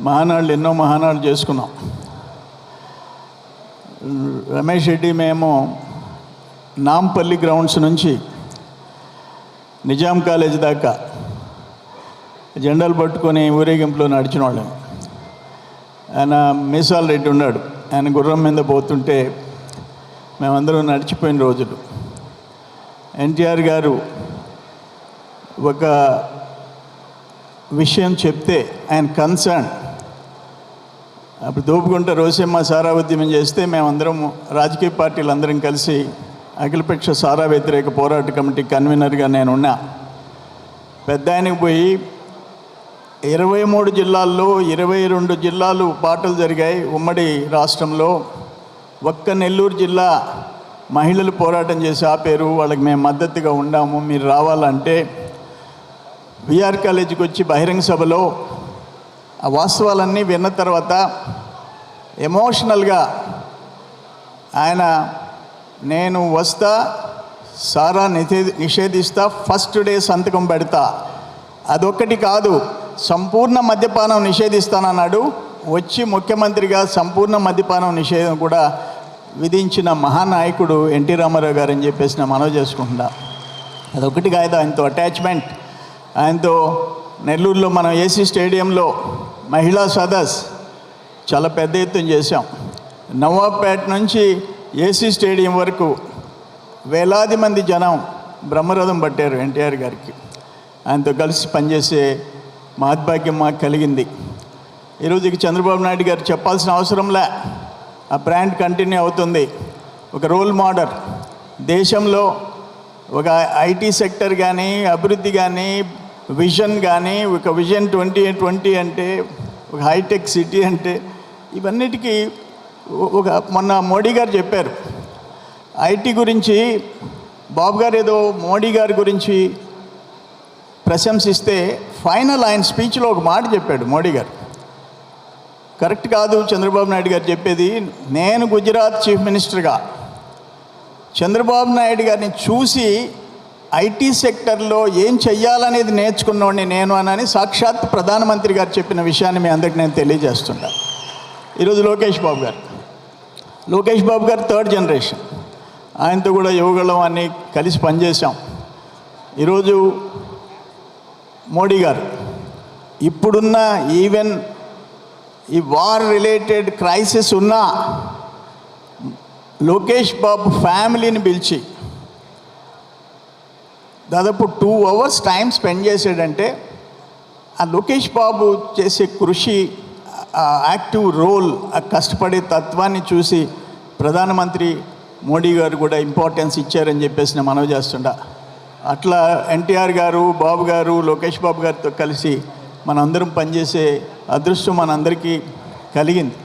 మహానాళ్ళు ఎన్నో మహానాళ్ళు చేసుకున్నాం. రమేష్ రెడ్డి మేము నాంపల్లి గ్రౌండ్స్ నుంచి నిజాం కాలేజ్ దాకా జెండాలు పట్టుకొని ఊరేగింపులో నడిచిన వాళ్ళం ఆయన మీసాల్ రెడ్డి ఉన్నాడు. ఆయన గుర్రం మీద పోతుంటే మేమందరం నడిచిపోయిన రోజులు. ఎన్టీఆర్ గారు ఒక విషయం చెప్తే ఆయన కన్సర్న్ అప్పుడు దోపుకుంట రోసమ్మ సారా ఉద్యమం చేస్తే మేమందరం రాజకీయ పార్టీలు అందరం కలిసి అఖిలపక్ష సారా వ్యతిరేక పోరాట కమిటీ కన్వీనర్గా నేనున్నా. పెద్ద ఆయనకి పోయి ఇరవై మూడు జిల్లాల్లో ఇరవై రెండు జిల్లాలు పాటలు జరిగాయి. ఉమ్మడి రాష్ట్రంలో ఒక్క నెల్లూరు జిల్లా మహిళలు పోరాటం చేసి ఆపేరు. వాళ్ళకి మేము మద్దతుగా ఉండాము. మీరు రావాలంటే విఆర్ కాలేజీకి వచ్చి బహిరంగ సభలో ఆ వాస్తవాలన్నీ విన్న తర్వాత ఎమోషనల్గా ఆయన నేను వస్తా సారా నిషే నిషేధిస్తా ఫస్ట్ డే సంతకం పెడతా. అదొక్కటి కాదు సంపూర్ణ మద్యపానం నిషేధిస్తానన్నాడు. వచ్చి ముఖ్యమంత్రిగా సంపూర్ణ మద్యపానం నిషేధం కూడా విధించిన మహానాయకుడు ఎన్టీ రామారావు గారు అని చెప్పేసి నేను మనవి చేసుకుంటున్నా. అదొకటి కాదు ఆయనతో అటాచ్మెంట్. ఆయనతో నెల్లూరులో మనం ఏసీ స్టేడియంలో మహిళా సదస్ చాలా పెద్ద ఎత్తున చేశాం. నవాబ్పేట నుంచి ఏసీ స్టేడియం వరకు వేలాది మంది జనం బ్రహ్మరథం పట్టారు ఎన్టీఆర్ గారికి. ఆయనతో కలిసి పనిచేసే మహద్భాగ్యం మాకు కలిగింది. ఈరోజు ఇక చంద్రబాబు నాయుడు గారు చెప్పాల్సిన అవసరంలే ఆ బ్రాండ్ కంటిన్యూ అవుతుంది. ఒక రోల్ మోడల్. దేశంలో ఒక ఐటీ సెక్టర్ కానీ అభివృద్ధి కానీ విజన్ కానీ ఒక విజన్ ట్వంటీ ట్వంటీ అంటే ఒక హైటెక్ సిటీ అంటే ఇవన్నిటికీ ఒక మొన్న మోడీ గారు చెప్పారు. ఐటీ గురించి బాబు గారు ఏదో మోడీ గారి గురించి ప్రశంసిస్తే ఫైనల్ ఆయన స్పీచ్లో ఒక మాట చెప్పాడు మోడీ గారు. కరెక్ట్ కాదు చంద్రబాబు నాయుడు గారు చెప్పేది నేను గుజరాత్ చీఫ్ మినిస్టర్గా చంద్రబాబు నాయుడు గారిని చూసి ఐటీ సెక్టర్లో ఏం చెయ్యాలనేది నేర్చుకున్నోడిని నేను అనని సాక్షాత్ ప్రధానమంత్రి గారు చెప్పిన విషయాన్ని మీ అందరికి నేను తెలియజేస్తున్నా ఈరోజు లోకేష్ బాబు గారు. లోకేష్ బాబు గారు థర్డ్ జనరేషన్. ఆయనతో కూడా యువగళం అన్ని కలిసి పనిచేశాం. ఈరోజు మోడీ గారు ఇప్పుడున్న ఈవెన్ ఈ వార్ రిలేటెడ్ క్రైసిస్ ఉన్నా లోకేష్ బాబు ఫ్యామిలీని పిలిచి దాదాపు టూ అవర్స్ టైం స్పెండ్ చేసాడంటే ఆ లోకేష్ బాబు చేసే కృషి యాక్టివ్ రోల్ ఆ కష్టపడే తత్వాన్ని చూసి ప్రధానమంత్రి మోడీ గారు కూడా ఇంపార్టెన్స్ ఇచ్చారని చెప్పేసి నేను మనవి చేస్తుండా. అట్లా ఎన్టీఆర్ గారు బాబు గారు లోకేష్ బాబు గారితో కలిసి మనందరం పనిచేసే అదృష్టం మనందరికీ కలిగింది.